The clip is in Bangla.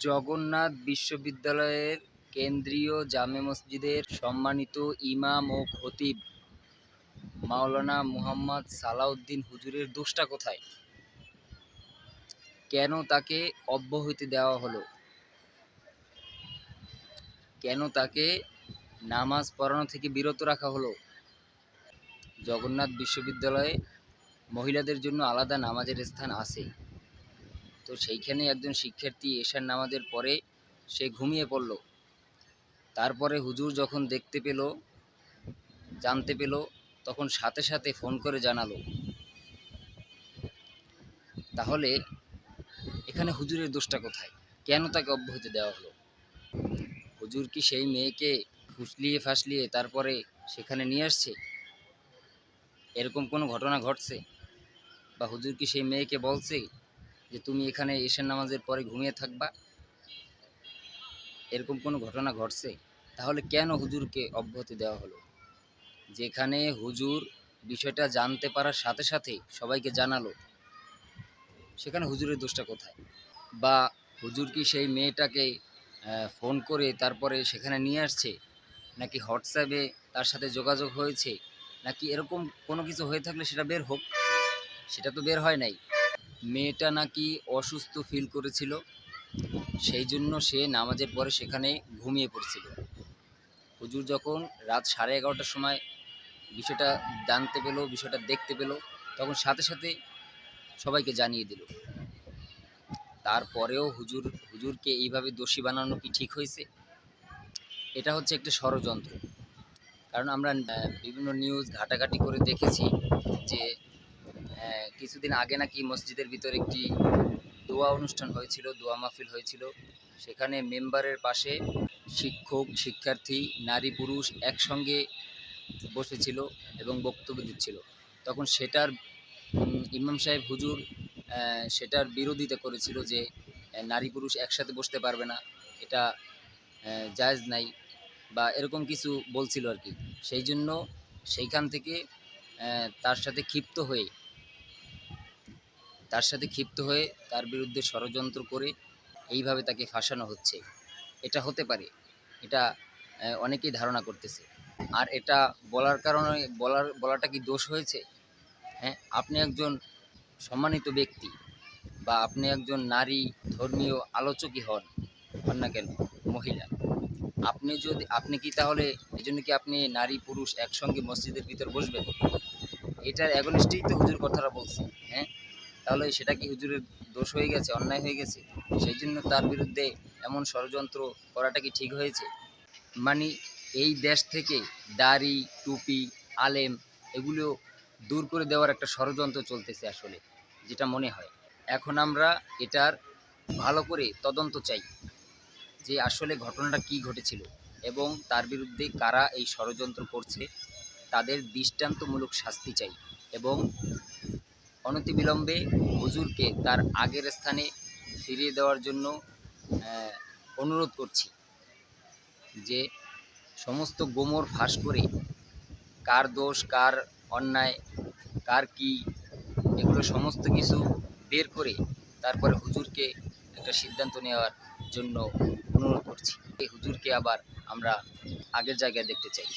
জগন্নাথ বিশ্ববিদ্যালয়ের কেন্দ্রীয় জামে মসজিদের সম্মানিত ইমাম ও খতিব মাওলানা মুহাম্মদ সালাউদ্দিন হুজুরের দোষটা কোথায়? কেন তাকে অব্যাহতি দেওয়া হলো? কেন তাকে নামাজ পড়ানো থেকে বিরত রাখা হলো? জগন্নাথ বিশ্ববিদ্যালয়ে মহিলাদের জন্য আলাদা নামাজের স্থান আছে। তো সেইখানে একজন শিক্ষার্থী এশার নামাজের পরে সে ঘুমিয়ে পড়ল। তারপরে হুজুর যখন দেখতে পেল, জানতে পেল, তখন সাথে সাথে ফোন করে জানালো। তাহলে এখানে হুজুরের দোষটা কোথায়? কেন তাকে অব্যাহতি দেওয়া হলো? হুজুর কি সেই মেয়েকে ফুসলিয়ে ফাসলিয়ে তারপরে সেখানে নিয়ে আসছে? এরকম কোনো ঘটনা ঘটছে? বা হুজুর কি সেই মেয়েকে বলছে? যে তুমি এখানে এশার নামাজের পরে ঘুমিয়ে থাকবা, এরকম কোনো ঘটনা ঘটছে? তাহলে কেন হুজুরকে অব্যাহতি দেওয়া হলো? যেখানে হুজুর বিষয়টা জানতে পারার সাথে সাথে সবাইকে জানালো, সেখানে হুজুরের দোষটা কোথায়? বা হুজুর কি সেই মেয়েটাকে ফোন করে তারপরে সেখানে নিয়ে আসছে? নাকি হোয়াটসঅ্যাপে তার সাথে যোগাযোগ হয়েছে? নাকি এরকম কোনো কিছু হয়ে থাকলে সেটা বের হোক? সেটা তো বের হয় নাই। মেয়েটা নাকি অসুস্থ ফিল করেছিল সেই জন্য সে নামাজের পরে সেখানে ঘুমিয়ে পড়ছিল। হুজুর যখন রাত সাড়ে এগারোটার সময় বিষয়টা জানতে পেল, বিষয়টা দেখতে পেল, তখন সাথে সাথে সবাইকে জানিয়ে দিল। তারপরেও হুজুর, হুজুরকে এইভাবে দোষী বানানো কি ঠিক হয়েছে? এটা হচ্ছে একটা ষড়যন্ত্র। কারণ আমরা বিভিন্ন নিউজ ঘাটাঘাটি করে দেখেছি যে কিছুদিন আগে নাকি মসজিদের ভিতর একটি দোয়া অনুষ্ঠান হয়েছিল, দোয়া মাহফিল হয়েছিল। সেখানে মেম্বারের পাশে শিক্ষক, শিক্ষার্থী, নারী, পুরুষ একসঙ্গে বসেছিল এবং বক্তব্য দিচ্ছিল। তখন সেটার ইমাম সাহেব হুজুর সেটার বিরোধিতা করেছিল যে নারী, পুরুষ একসাথে বসতে পারবে না, এটা জায়জ নাই বা এরকম কিছু বলছিল আর কি। সেই জন্য সেইখান থেকে তার সাথে ক্ষিপ্ত হয়ে তার সাথে ক্ষিপ্ত হয়ে তার বিরুদ্ধে ষড়যন্ত্র করে এইভাবে তাকে ফাঁসানো হচ্ছে। এটা হতে পারে। এটা অনেকেই ধারণা করতেছে। আর এটা বলার কারণে, বলার, বলাটা কি দোষ হয়েছে? হ্যাঁ আপনি একজন সম্মানিত ব্যক্তি বা আপনি একজন নারী, ধর্মীয় আলোচকই হন হন না কেন? মহিলা। আপনি যদি, আপনি কি তাহলে, এই জন্য কি আপনি নারী, পুরুষ একসঙ্গে মসজিদের ভিতর বসবেন? এটার অ্যাগনিস্টেই তো হুজুর কথাটা বলছি। হ্যাঁ তাহলে সেটা কি হুজুরের দোষ হয়ে গেছে, অন্যায় হয়ে গেছে? সেই জন্য তার বিরুদ্ধে এমন ষড়যন্ত্র করাটা কি ঠিক হয়েছে? মানে এই দেশ থেকে দাড়ি, টুপি, আলেম এগুলো দূর করে দেওয়ার একটা ষড়যন্ত্র চলতেছে আসলে, যেটা মনে হয়। এখন আমরা এটার ভালো করে তদন্ত চাই যে আসলে ঘটনাটা কি ঘটেছিল এবং তার বিরুদ্ধে কারা এই ষড়যন্ত্র করছে, তাদের দৃষ্টান্তমূলক শাস্তি চাই এবং অনতিবিলম্বে হুজুরকে তার আগের স্থানে ফিরিয়ে দেওয়ার জন্য অনুরোধ করছি যে সমস্ত গোমর ফাঁস করে কার দোষ, কার অন্যায়, কার কি, এগুলো সমস্ত কিছু বের করে তারপরে হুজুরকে একটা সিদ্ধান্ত নেওয়ার জন্য অনুরোধ করছি। এই হুজুরকে আবার আমরা আগের জায়গায় দেখতে চাই।